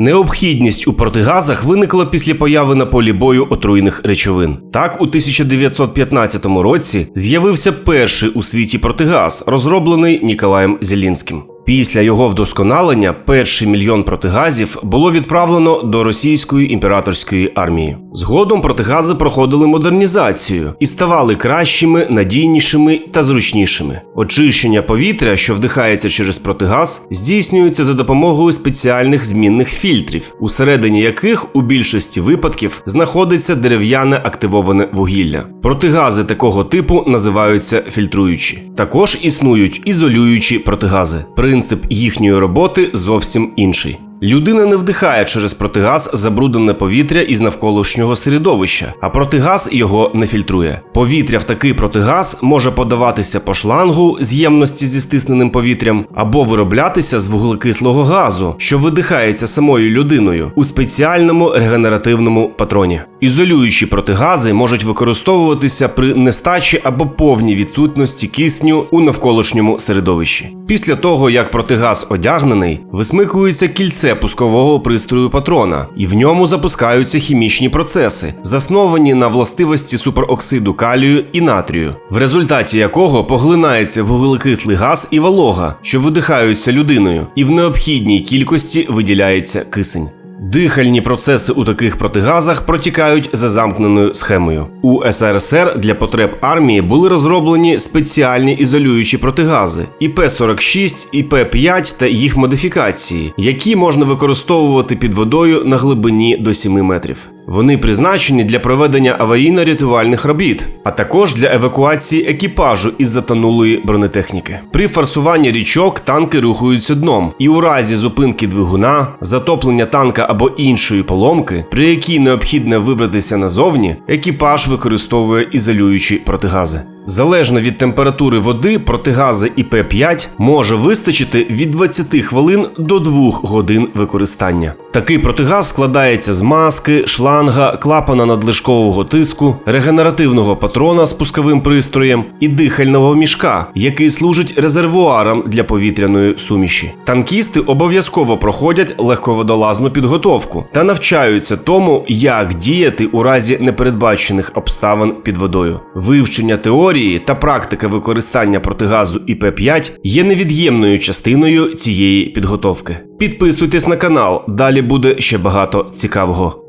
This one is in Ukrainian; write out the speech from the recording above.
Необхідність у протигазах виникла після появи на полі бою отруйних речовин. Так, у 1915 році з'явився перший у світі протигаз, розроблений Ніколаєм Зелінським. Після його вдосконалення перший мільйон протигазів було відправлено до російської імператорської армії. Згодом протигази проходили модернізацію і ставали кращими, надійнішими та зручнішими. Очищення повітря, що вдихається через протигаз, здійснюється за допомогою спеціальних змінних фільтрів, усередині яких у більшості випадків знаходиться дерев'яне активоване вугілля. Протигази такого типу називаються фільтруючі. Також існують ізолюючі протигази. Принцип їхньої роботи зовсім інший. Людина не вдихає через протигаз забруднене повітря із навколишнього середовища, а протигаз його не фільтрує. Повітря в такий протигаз може подаватися по шлангу з ємності зі стисненим повітрям або вироблятися з вуглекислого газу, що видихається самою людиною у спеціальному регенеративному патроні. Ізолюючі протигази можуть використовуватися при нестачі або повній відсутності кисню у навколишньому середовищі. Після того, як протигаз одягнений, висмикується кільце пускового пристрою патрона, і в ньому запускаються хімічні процеси, засновані на властивості супероксиду калію і натрію, в результаті якого поглинається вуглекислий газ і волога, що видихаються людиною, і в необхідній кількості виділяється кисень. Дихальні процеси у таких протигазах протікають за замкненою схемою. У СРСР для потреб армії були розроблені спеціальні ізолюючі протигази ІП-46, ІП-5 та їх модифікації, які можна використовувати під водою на глибині до 7 метрів. Вони призначені для проведення аварійно-рятувальних робіт, а також для евакуації екіпажу із затонулої бронетехніки. При форсуванні річок танки рухаються дном, і у разі зупинки двигуна, затоплення танка або іншої поломки, при якій необхідно вибратися назовні, екіпаж використовує ізолюючі протигази. Залежно від температури води, протигази ІП-5 може вистачити від 20 хвилин до 2 годин використання. Такий протигаз складається з маски, шланга, клапана надлишкового тиску, регенеративного патрона з пусковим пристроєм і дихального мішка, який служить резервуаром для повітряної суміші. Танкісти обов'язково проходять легководолазну підготовку та навчаються тому, як діяти у разі непередбачених обставин під водою. Вивчення теорії та практика використання протигазу ІП-5 є невід'ємною частиною цієї підготовки. Підписуйтесь на канал, далі буде ще багато цікавого.